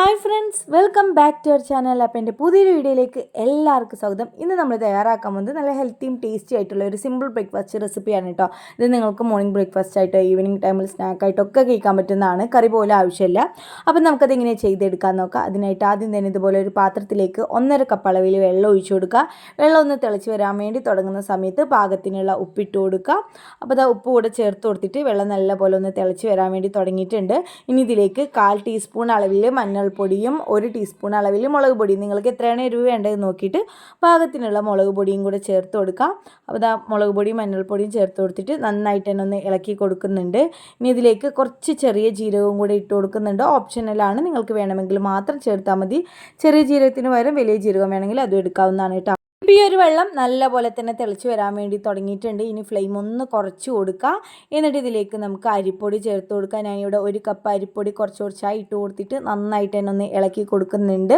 Hi friends welcome back to our channel അപ്പോൾ എന്റെ പുതിയൊരു വീഡിയോയിലേക്ക് എല്ലാവർക്കും സ്വാഗതം. ഇന്ന് നമ്മൾ തയ്യാറാക്കാൻ പോകുന്നത് നല്ല ഹെൽത്തിയും ടേസ്റ്റി ആയിട്ടുള്ള ഒരു സിമ്പിൾ ബ്രേക്ക്ഫാസ്റ്റ് റെസിപ്പിയാണ് കേട്ടോ ഇത് നിങ്ങൾക്ക് മോർണിംഗ് ബ്രേക്ക്ഫാസ്റ്റ് ആയിട്ടോ ഈവനിങ് ടൈമിൽ സ്നാക്കായിട്ടോ ഒക്കെ കഴിക്കാൻ പറ്റുന്നതാണ്. കറി പോലും ആവശ്യമില്ല. അപ്പോൾ നമുക്കത് ഇങ്ങനെ ചെയ്തെടുക്കാൻ നോക്കാം. അതിനായിട്ട് ആദ്യം തന്നെ ഇതുപോലെ ഒരു പാത്രത്തിലേക്ക് ഒന്നര കപ്പ് അളവിൽ വെള്ളം ഒഴിച്ചു കൊടുക്കുക. വെള്ളം ഒന്ന് തിളച്ച് വരാൻ വേണ്ടി തുടങ്ങുന്ന സമയത്ത് പാകത്തിനുള്ള ഉപ്പിട്ട് കൊടുക്കുക. അപ്പോൾ അത് ഉപ്പ് കൂടെ ചേർത്ത് കൊടുത്തിട്ട് വെള്ളം നല്ലപോലെ ഒന്ന് തിളച്ച് വരാൻ വേണ്ടി തുടങ്ങിയിട്ടുണ്ട്. ഇനി ഇതിലേക്ക് കാൽ ടീസ്പൂൺ അളവിൽ മഞ്ഞൾ മഞ്ഞൾപ്പൊടിയും ഒരു ടീസ്പൂൺ അളവിൽ മുളക് പൊടിയും നിങ്ങൾക്ക് എത്രയാണ് എരിവ് വേണ്ടത് നോക്കിയിട്ട് പാകത്തിനുള്ള മുളക് പൊടിയും കൂടെ ചേർത്ത് കൊടുക്കാം. അപ്പോൾ ഇതാ മുളക് പൊടിയും മഞ്ഞൾപ്പൊടിയും ചേർത്ത് കൊടുത്തിട്ട് നന്നായിട്ട് തന്നെ ഒന്ന് ഇളക്കി കൊടുക്കുന്നുണ്ട്. ഇനി ഇതിലേക്ക് കുറച്ച് ചെറിയ ജീരകവും കൂടെ ഇട്ട് കൊടുക്കുന്നുണ്ട്. ഓപ്ഷനലാണ് നിങ്ങൾക്ക് വേണമെങ്കിൽ മാത്രം ചേർത്താൽ മതി. ചെറിയ ജീരകത്തിന് പകരം വലിയ ജീരകം വേണമെങ്കിൽ അതും എടുക്കാവുന്നതാണ് കേട്ടോ. ഈ ഒരു വെള്ളം നല്ലപോലെ തന്നെ തിളച്ച് വരാൻ വേണ്ടി തുടങ്ങിയിട്ടുണ്ട്. ഇനി ഫ്ലെയിം ഒന്ന് കുറച്ച് കൊടുക്കുക എന്നിട്ട് ഇതിലേക്ക് നമുക്ക് അരിപ്പൊടി ചേർത്ത് കൊടുക്കുക ഇവിടെ ഒരു കപ്പ് അരിപ്പൊടി കുറച്ച് കുറച്ചായി ഇട്ട് കൊടുത്തിട്ട് നന്നായിട്ട് തന്നെ ഒന്ന് ഇളക്കി കൊടുക്കുന്നുണ്ട്.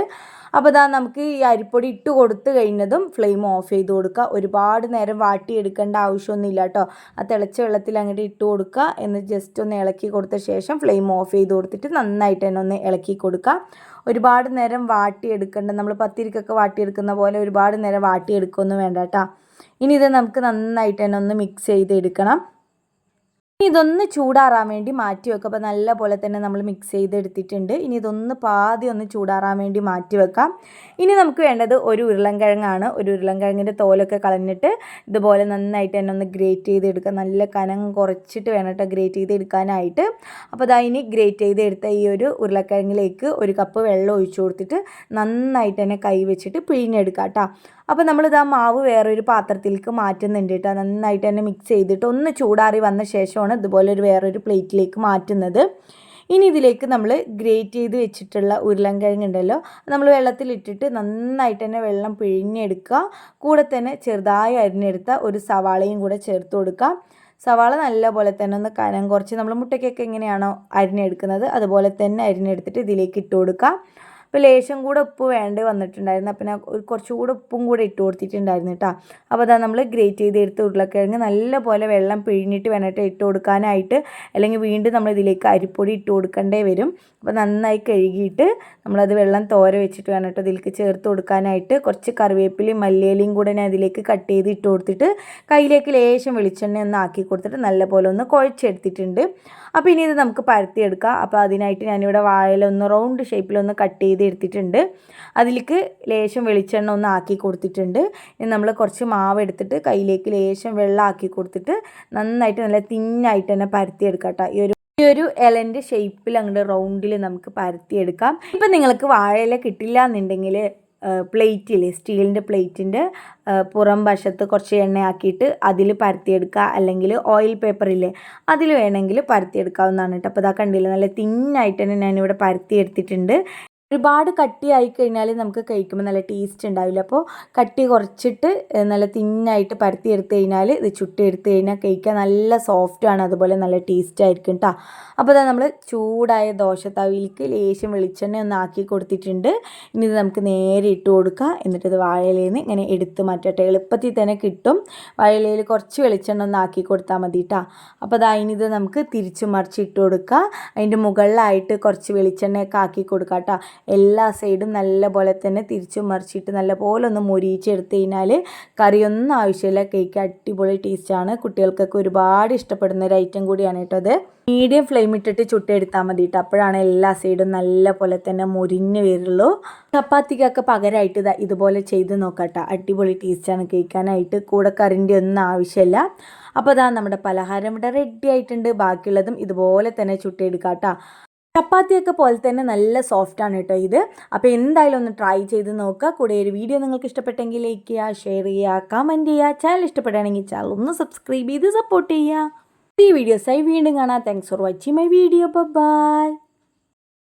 അപ്പോൾ ഇതാ നമുക്ക് ഈ അരിപ്പൊടി ഇട്ട് കൊടുത്ത് കഴിഞ്ഞതും ഫ്ലെയിം ഓഫ് ചെയ്ത് കൊടുക്കുക. ഒരുപാട് നേരം വാട്ടിയെടുക്കേണ്ട ആവശ്യമൊന്നുമില്ല കേട്ടോ. ആ തിളച്ച വെള്ളത്തിൽ അങ്ങോട്ട് ഇട്ട് കൊടുക്കുക. എന്ന് ജസ്റ്റ് ഒന്ന് ഇളക്കി കൊടുത്ത ശേഷം ഫ്ലെയിം ഓഫ് ചെയ്ത് കൊടുത്തിട്ട് നന്നായിട്ട് തന്നെ ഒന്ന് ഇളക്കി കൊടുക്കുക. ഒരുപാട് നേരം വാട്ടിയെടുക്കേണ്ട. നമ്മൾ പത്തിരിക്കൊക്കെ വാട്ടിയെടുക്കുന്ന പോലെ ഒരുപാട് നേരം വാട്ടിയെടുക്കുകയൊന്നും വേണ്ട കേട്ടോ. ഇനി ഇത് നമുക്ക് നന്നായിട്ട് തന്നെ ഒന്ന് മിക്സ് ചെയ്തെടുക്കണം. ഇതൊന്ന് ചൂടാറാൻ വേണ്ടി മാറ്റി വെക്കാം അപ്പോൾ നല്ല പോലെ തന്നെ നമ്മൾ മിക്സ് ചെയ്തെടുത്തിട്ടുണ്ട്. ഇനി ഇതൊന്ന് പാതി ഒന്ന് ചൂടാറാൻ വേണ്ടി മാറ്റി വെക്കാം. ഇനി നമുക്ക് വേണ്ടത് ഒരു ഉരുളൻകിഴങ്ങാണ്. ഒരു ഉരുളൻകിഴങ്ങിന്റെ തോലൊക്കെ കളഞ്ഞിട്ട് ഇതുപോലെ നന്നായിട്ട് തന്നെ ഒന്ന് ഗ്രേറ്റ് ചെയ്തെടുക്കുക. നല്ല കനം കുറച്ചിട്ട് വേണം കേട്ടോ ഗ്രേറ്റ് ചെയ്തെടുക്കാനായിട്ട്. അപ്പോൾ അതാ ഇനി ഗ്രേറ്റ് ചെയ്തെടുത്ത ഈ ഒരു ഉരുളക്കിഴങ്ങിലേക്ക് ഒരു കപ്പ് വെള്ളം ഒഴിച്ചു കൊടുത്തിട്ട് നന്നായിട്ട് തന്നെ കൈ വെച്ചിട്ട് പിഴിഞ്ഞെടുക്കാം കേട്ടോ. അപ്പോൾ നമ്മളിത് ആ മാവ് വേറൊരു പാത്രത്തിലേക്ക് മാറ്റുന്നുണ്ട് കേട്ടോ നന്നായിട്ട് തന്നെ മിക്സ് ചെയ്തിട്ട് ഒന്ന് ചൂടാറി വന്ന ശേഷമാണ് ഇതുപോലെ ഒരു വേറൊരു പ്ലേറ്റിലേക്ക് മാറ്റുന്നത്. ഇനി ഇതിലേക്ക് നമ്മൾ ഗ്രേറ്റ് ചെയ്ത് വെച്ചിട്ടുള്ള ഉരുളൻകിഴങ്ങ് ഉണ്ടല്ലോ നമ്മൾ വെള്ളത്തിലിട്ടിട്ട് നന്നായിട്ട് തന്നെ വെള്ളം പിഴിഞ്ഞെടുക്കുക. കൂടെ തന്നെ ചെറുതായി അരിഞ്ഞെടുത്ത ഒരു സവാളയും കൂടെ ചേർത്ത് കൊടുക്കുക. സവാള നല്ല പോലെ തന്നെ ഒന്ന് കനം കുറച്ച് നമ്മൾ മുട്ടയ്ക്കൊക്കെ എങ്ങനെയാണോ അരിഞ്ഞെടുക്കുന്നത് അതുപോലെ തന്നെ അരിഞ്ഞെടുത്തിട്ട് ഇതിലേക്ക് ഇട്ട് കൊടുക്കുക. അപ്പോൾ ലേശം കൂടെ ഉപ്പ് വേണ്ടി വന്നിട്ടുണ്ടായിരുന്നു. അപ്പം ഞാൻ കുറച്ചുകൂടെ ഉപ്പും കൂടെ ഇട്ട് കൊടുത്തിട്ടുണ്ടായിരുന്നു കേട്ടോ അപ്പോൾ അതാ നമ്മൾ ഗ്രേറ്റ് ചെയ്ത് എടുത്ത് ഉരുളക്കിഴങ്ങ് നല്ല പോലെ വെള്ളം പിഴിഞ്ഞിട്ട് വേണ്ടിട്ട് ഇട്ട് കൊടുക്കാനായിട്ട് അല്ലെങ്കിൽ വീണ്ടും നമ്മൾ ഇതിലേക്ക് അരിപ്പൊടി ഇട്ട് കൊടുക്കേണ്ടേ വരും. അപ്പോൾ നന്നായി കഴുകിയിട്ട് നമ്മളത് വെള്ളം തോര വെച്ചിട്ട് വേണം ഇതിലേക്ക് ചേർത്ത് കൊടുക്കാനായിട്ട് കുറച്ച് കറിവേപ്പിലയും മല്ലിയിലയും കൂടെ ഞാൻ അതിലേക്ക് കട്ട് ചെയ്ത് ഇട്ട് കൊടുത്തിട്ട് കയ്യിലേക്ക് ലേശം വെളിച്ചെണ്ണ ഒന്ന് ആക്കി കൊടുത്തിട്ട് നല്ല പോലെ ഒന്ന് കുഴച്ചെടുത്തിട്ടുണ്ട്. അപ്പോൾ ഇനി ഇത് നമുക്ക് പരത്തിയെടുക്കാം. അപ്പോൾ അതിനായിട്ട് ഞാനിവിടെ വാഴയിലൊന്ന് റൗണ്ട് ഷേപ്പിലൊന്ന് കട്ട് ചെയ്ത് എടുത്തിട്ടുണ്ട് അതിലേക്ക് ലേശം വെളിച്ചെണ്ണ ഒന്ന് ആക്കി കൊടുത്തിട്ടുണ്ട്. നമ്മൾ കുറച്ച് മാവ് എടുത്തിട്ട് കയ്യിലേക്ക് ലേശം വെള്ളം ആക്കി കൊടുത്തിട്ട് നന്നായിട്ട് നല്ല തിന്നായിട്ട് തന്നെ പരത്തിയെടുക്കാം കേട്ടോ. ഈ ഒരു ഈ ഒരു ഇലന്റെ ഷേപ്പിൽ അങ്ങോട്ട് റൗണ്ടിൽ നമുക്ക് പരത്തിയെടുക്കാം. ഇപ്പം നിങ്ങൾക്ക് വാഴയില കിട്ടില്ല എന്നുണ്ടെങ്കിൽ പ്ലേറ്റിൽ സ്റ്റീലിന്റെ പ്ലേറ്റിന്റെ പുറം വശത്ത് കുറച്ച് എണ്ണയാക്കിയിട്ട് അതിൽ പരത്തിയെടുക്കുക. അല്ലെങ്കിൽ ഓയിൽ പേപ്പറില്ലേ അതിൽ വേണമെങ്കിൽ പരത്തിയെടുക്കാവുന്നതാണ് കേട്ടോ. അപ്പോൾ ഇതാ കണ്ടില്ല നല്ല തിന്നായിട്ട് തന്നെ ഞാനിവിടെ പരത്തിയെടുത്തിട്ടുണ്ട്. ഒരുപാട് കട്ടിയായി കഴിഞ്ഞാൽ നമുക്ക് കഴിക്കുമ്പോൾ നല്ല ടേസ്റ്റ് ഉണ്ടാവില്ല. അപ്പോൾ കട്ടി കുറച്ചിട്ട് നല്ല തിന്നായിട്ട് പരത്തി എടുത്തു കഴിഞ്ഞാൽ ഇത് ചുട്ടി എടുത്തു കഴിഞ്ഞാൽ കഴിക്കാൻ നല്ല സോഫ്റ്റാണ് അതുപോലെ നല്ല ടേസ്റ്റ് ആയിരിക്കും കേട്ടോ അപ്പോൾ അതാ നമ്മൾ ചൂടായ ദോശത്തവിയിലേക്ക് ലേശം വെളിച്ചെണ്ണ ഒന്ന് ആക്കി കൊടുത്തിട്ടുണ്ട്. ഇനി ഇത് നമുക്ക് നേരെ ഇട്ട് കൊടുക്കുക എന്നിട്ട് ഇത് വാഴയിലയിൽ നിന്ന് ഇങ്ങനെ എടുത്ത് മാറ്റട്ടെ. എളുപ്പത്തിൽ തന്നെ കിട്ടും. വാഴയിലയിൽ കുറച്ച് വെളിച്ചെണ്ണ ഒന്ന് ആക്കി കൊടുത്താൽ മതി കേട്ടോ അപ്പോൾ അതാ ഇനി ഇത് നമുക്ക് തിരിച്ചു മറിച്ച് ഇട്ട് കൊടുക്കുക അതിന്റെ മുകളിലായിട്ട് കുറച്ച് വെളിച്ചെണ്ണയൊക്കെ ആക്കി കൊടുക്കുക കേട്ടോ എല്ലാ സൈഡും നല്ല പോലെ തന്നെ തിരിച്ചു മറിച്ചിട്ട് നല്ല പോലെ ഒന്ന് മുരിച്ചെടുത്ത് കഴിഞ്ഞാൽ കറിയൊന്നും ആവശ്യമില്ല. കേക്ക് അടിപൊളി ടേസ്റ്റാണ് കുട്ടികൾക്കൊക്കെ ഒരുപാട് ഇഷ്ടപ്പെടുന്ന ഒരു ഐറ്റം കൂടിയാണ് കേട്ടോ അത്. മീഡിയം ഫ്ലെയിം ഇട്ടിട്ട് ചുട്ടെടുത്താൽ മതി കേട്ടോ. അപ്പോഴാണ് എല്ലാ സൈഡും നല്ല പോലെ തന്നെ മുരിഞ്ഞ് വരുള്ളൂ. ചപ്പാത്തിക്കൊക്കെ പകരമായിട്ട് ഇതുപോലെ ചെയ്ത് നോക്കട്ടോ അടിപൊളി ടേസ്റ്റാണ് കേൾക്കാനായിട്ട് കൂടെ കറിന്റെ ഒന്നും ആവശ്യമില്ല. അപ്പോൾ അതാ നമ്മുടെ പലഹാരം ഇവിടെ റെഡി ആയിട്ടുണ്ട്. ബാക്കിയുള്ളതും ഇതുപോലെ തന്നെ ചുട്ടെടുക്കാം കേട്ടോ. ചപ്പാത്തിയൊക്കെ പോലെ തന്നെ നല്ല സോഫ്റ്റ് ആണ് കേട്ടോ ഇത്. അപ്പോൾ എന്തായാലും ഒന്ന് ട്രൈ ചെയ്ത് നോക്കുക. കൂടെ ഒരു വീഡിയോ നിങ്ങൾക്ക് ഇഷ്ടപ്പെട്ടെങ്കിൽ ലൈക്ക് ചെയ്യുക ഷെയർ ചെയ്യുക കമന്റ് ചെയ്യുക. ചാനൽ ഇഷ്ടപ്പെടുകയാണെങ്കിൽ ചാനൽ ഒന്ന് സബ്സ്ക്രൈബ് ചെയ്ത് സപ്പോർട്ട് ചെയ്യുക. ഈ വീഡിയോസായി വീണ്ടും കാണാം. Thanks for watching my video bye